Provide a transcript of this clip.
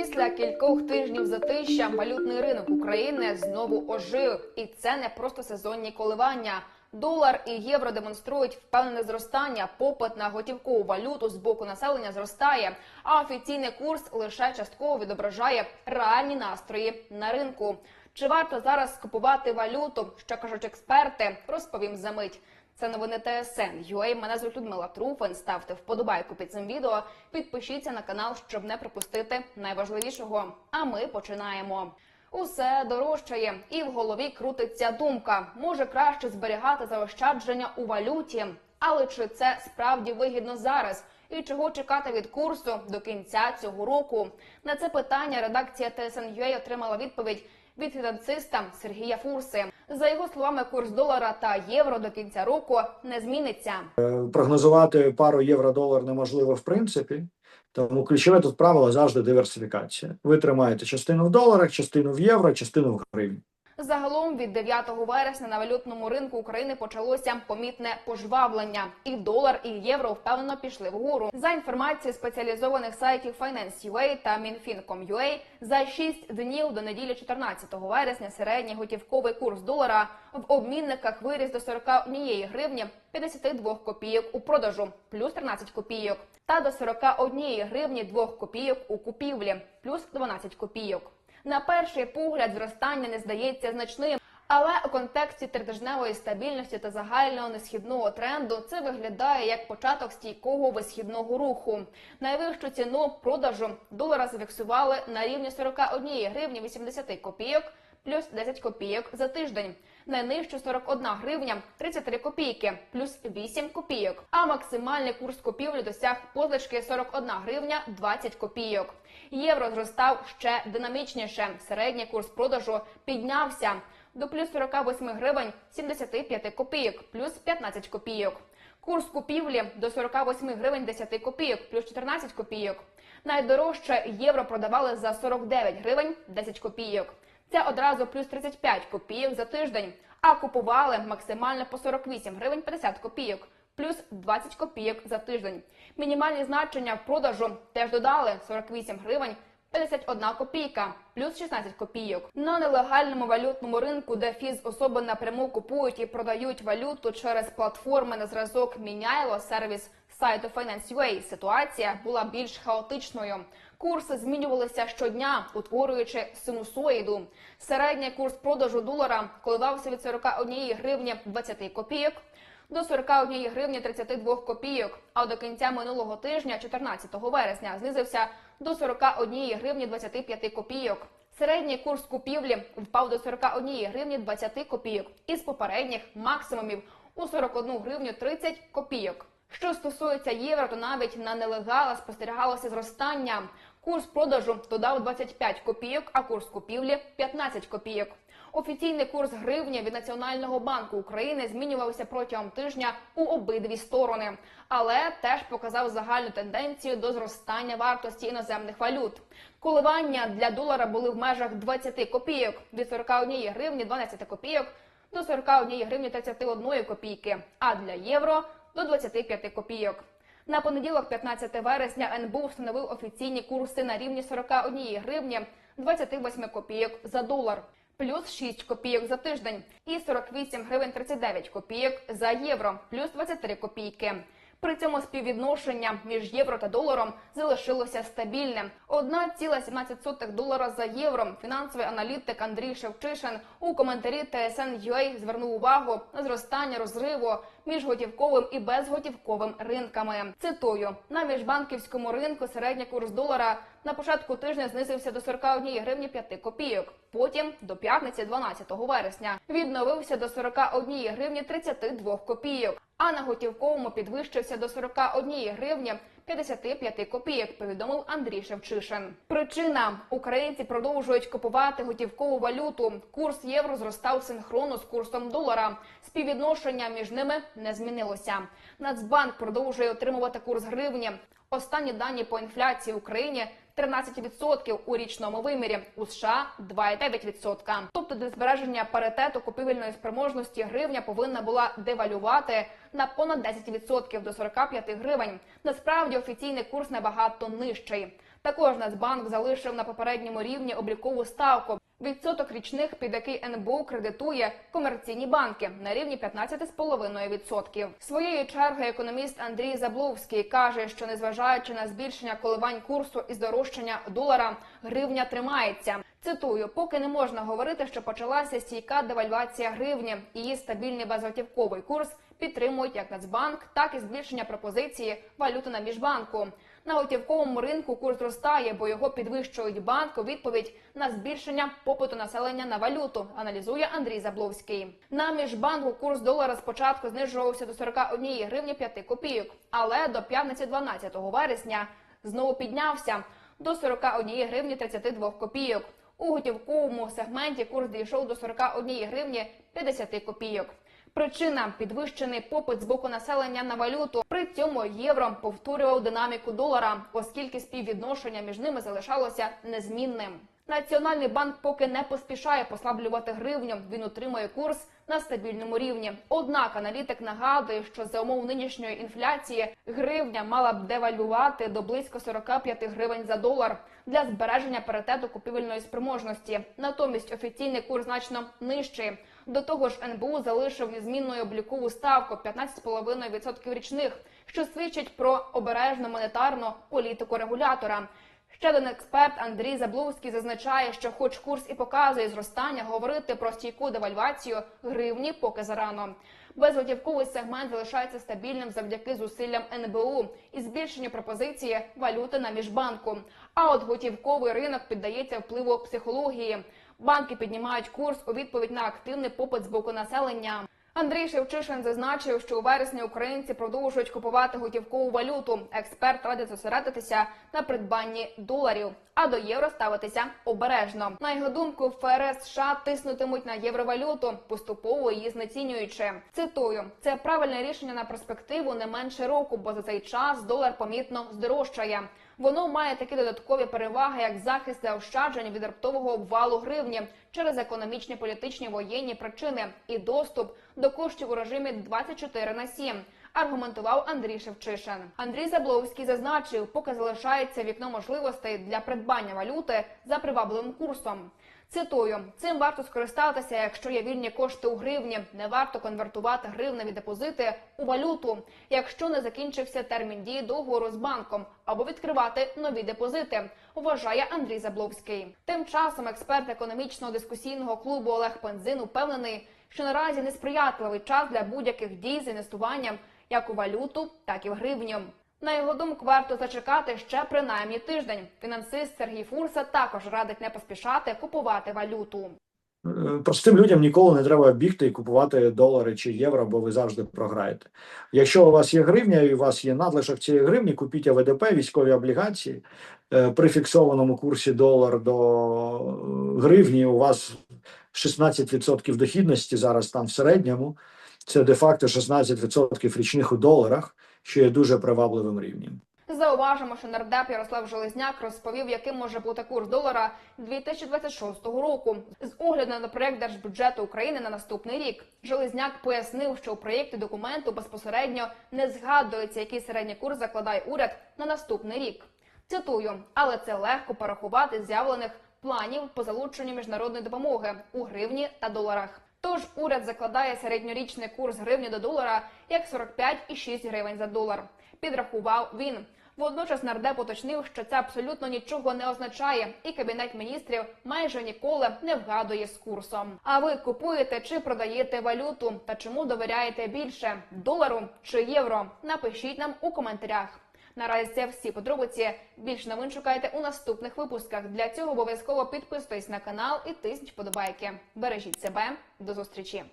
Після кількох тижнів затища валютний ринок України знову ожив, і це не просто сезонні коливання. Долар і євро демонструють впевнене зростання. Попит на готівкову валюту з боку населення зростає, а офіційний курс лише частково відображає реальні настрої на ринку. Чи варто зараз купувати валюту? Що кажуть експерти? Розповім за мить. Це новини ТСН. UA. Мене звуть Людмила Труфен. Ставте вподобайку під цим відео. Підпишіться на канал, щоб не пропустити найважливішого. А ми починаємо. Усе дорожчає, і в голові крутиться думка: може краще зберігати заощадження у валюті, але чи це справді вигідно зараз? І чого чекати від курсу до кінця цього року? На це питання редакція TSN.ua отримала відповідь від фінансиста Сергія Фурси. За його словами, курс долара та євро до кінця року не зміниться. прогнозувати пару євро-долар неможливо в принципі. Тому ключове тут правило завжди диверсифікація. Ви тримаєте частину в доларах, частину в євро, частину в гривні. Загалом від 9 вересня на валютному ринку України почалося помітне пожвавлення, і долар і євро впевнено пішли вгору. За інформацією спеціалізованих сайтів Finance.ua та Minfin.com.ua, за 6 днів до неділі 14 вересня середній готівковий курс долара в обмінниках виріс до 41 гривні 52 копійок у продажу, плюс 13 копійок, та до 41 гривні 2 копійок у купівлі, плюс 12 копійок. На перший погляд зростання не здається значним, але у контексті тритижневої стабільності та загального несхідного тренду це виглядає як початок стійкого висхідного руху. Найвищу ціну продажу долара зафіксували на рівні 41 гривні 80 копійок, плюс 10 копійок за тиждень. Найнижчу 41 гривня 33 копійки, плюс 8 копійок. А максимальний курс купівлі досяг позначки 41 гривня 20 копійок. Євро зростав ще динамічніше. Середній курс продажу піднявся до плюс 48 гривень 75 копійок, плюс 15 копійок. Курс купівлі до 48 гривень 10 копійок, плюс 14 копійок. Найдорожче євро продавали за 49 гривень 10 копійок. Це одразу плюс 35 копійок за тиждень. А купували максимально по 48 гривень 50 копійок, плюс 20 копійок за тиждень. Мінімальні значення продажу теж додали 48 гривень 51 копійка, плюс 16 копійок. На нелегальному валютному ринку, де фізособи напряму купують і продають валюту через платформи на зразок Міняйло, сервіс сайту Finance.ua, ситуація була більш хаотичною. Курси змінювалися щодня, утворюючи синусоїду. Середній курс продажу долара коливався від 41 гривні 20 копійок до 41 гривні 32 копійок. А до кінця минулого тижня, 14 вересня, знизився до 41 гривні 25 копійок. Середній курс купівлі впав до 41 гривні 20 копійок із попередніх максимумів у 41 гривню 30 копійок. Що стосується євро, то навіть на нелегала спостерігалося зростання. Курс продажу додав 25 копійок, а курс купівлі 15 копійок. Офіційний курс гривні від Національного банку України змінювався протягом тижня у обидві сторони, але теж показав загальну тенденцію до зростання вартості іноземних валют. Коливання для долара були в межах 20 копійок від 41 гривні 12 копійок до 41 гривні 31 копійки, а для євро до 25 копійок. На понеділок, 15 вересня, НБУ встановив офіційні курси на рівні 41 гривні 28 копійок за долар, плюс 6 копійок за тиждень і 48 гривень 39 копійок за євро, плюс 23 копійки. При цьому співвідношення між євро та доларом залишилося стабільним. 1,17 долара за євро. Фінансовий аналітик Андрій Шевчишин у коментарі TSN.ua звернув увагу на зростання розриву між готівковим і безготівковим ринками. Цитую на міжбанківському ринку середній курс долара на початку тижня знизився до 41 гривні 5 копійок. Потім до п'ятниці, 12 вересня, відновився до 41 гривні 32 копійок. А на готівковому підвищився до 41 гривні 55 копійок, повідомив Андрій Шевчишин. Причина українці продовжують купувати готівкову валюту. Курс євро зростав синхронно з курсом долара. Співвідношення між ними не змінилося. Нацбанк продовжує отримувати курс гривні. Останні дані по інфляції в Україні 13% у річному вимірі, у США 2,9%. Тобто для збереження паритету купівельної спроможності гривня повинна була девалювати на понад 10% до 45 гривень. Насправді офіційний курс набагато нижчий. Також Нацбанк залишив на попередньому рівні облікову ставку. Відсоток річних, під який НБУ кредитує комерційні банки на рівні 15,5%. Своєю чергою економіст Андрій Забловський каже, що незважаючи на збільшення коливань курсу і здорожчання долара, гривня тримається. Цитую, поки не можна говорити, що почалася стійка девальвація гривні. Її стабільний безготівковий курс підтримують як Нацбанк, так і збільшення пропозиції валюти на міжбанку. На готівковому ринку курс зростає, бо його підвищують банк у відповідь на збільшення попиту населення на валюту. Аналізує Андрій Забловський. На міжбанку курс долара спочатку знижувався до 41 гривні 5 копійок, але до п'ятниці 12 вересня знову піднявся до 41 гривні 32 копійок. У готівковому сегменті курс дійшов до 41 гривні 50 копійок. Причина підвищений попит з боку населення на валюту. При цьому євро повторював динаміку долара, оскільки співвідношення між ними залишалося незмінним. Національний банк поки не поспішає послаблювати гривню. Він утримує курс на стабільному рівні. Однак аналітик нагадує, що за умов нинішньої інфляції гривня мала б девальвувати до близько 45 гривень за долар для збереження паритету купівельної спроможності. Натомість офіційний курс значно нижчий. До того ж, НБУ залишив незмінною облікову ставку 15,5% річних, що свідчить про обережну монетарну політику регулятора. Ще один експерт Андрій Забловський зазначає, що, хоч курс і показує зростання, говорити про стійку девальвацію гривні поки зарано. Безготівковий сегмент залишається стабільним завдяки зусиллям НБУ і збільшенню пропозиції валюти на міжбанку. А от готівковий ринок піддається впливу психології. Банки піднімають курс у відповідь на активний попит з боку населення. Андрій Шевчишин зазначив, що у вересні українці продовжують купувати готівкову валюту. Експерт радить зосередитися на придбанні доларів, а до євро ставитися обережно. На його думку, ФРС США тиснутимуть на євровалюту, поступово її знецінюючи. Цитую: це правильне рішення на перспективу не менше року, бо за цей час долар помітно здорожчає. Воно має такі додаткові переваги, як захист та ощаджень від раптового обвалу гривні через економічні, політичні, воєнні причини і доступ до коштів у режимі 24 на 7, аргументував Андрій Шевчишин. Андрій Забловський зазначив, поки залишається вікно можливостей для придбання валюти за привабливим курсом. Цитую, цим варто скористатися, якщо є вільні кошти у гривні. Не варто конвертувати гривневі депозити у валюту, якщо не закінчився термін дії договору з банком, або відкривати нові депозити. Вважає Андрій Забловський. Тим часом експерт економічного дискусійного клубу Олег Пензин упевнений, що наразі несприятливий час для будь-яких дій з інвестуванням як у валюту, так і в гривню. На його думку, варто зачекати ще принаймні тиждень. Фінансист Сергій Фурса також радить не поспішати купувати валюту. Е, Простим людям ніколи не треба бігти і купувати долари чи євро, бо ви завжди програєте. Якщо у вас є гривня і у вас є надлишок цієї гривні, купіть АВДП, військові облігації Е, при фіксованому курсі долар до е, гривні. У вас 16% дохідності зараз там в середньому. Це де-факто 16% річних у доларах, що є дуже привабливим рівнем. Зауважимо, що нардеп Ярослав Железняк розповів, яким може бути курс долара 2026 року з огляду на проект держбюджету України на наступний рік. Железняк пояснив, що у проєкті документу безпосередньо не згадується, який середній курс закладає уряд на наступний рік. Цитую, але це легко порахувати з'явлених планів по залученню міжнародної допомоги у гривні та доларах. Тож уряд закладає середньорічний курс гривні до долара як 45,6 гривень за долар. Підрахував він. Водночас нардеп уточнив, що це абсолютно нічого не означає, і кабінет міністрів майже ніколи не вгадує з курсом. А ви купуєте чи продаєте валюту та чому довіряєте більше долару чи євро? Напишіть нам у коментарях. Наразі це всі подробиці. Більш новин шукайте у наступних випусках. Для цього обов'язково підписуйтесь на канал і тисніть вподобайки. Бережіть себе. До зустрічі.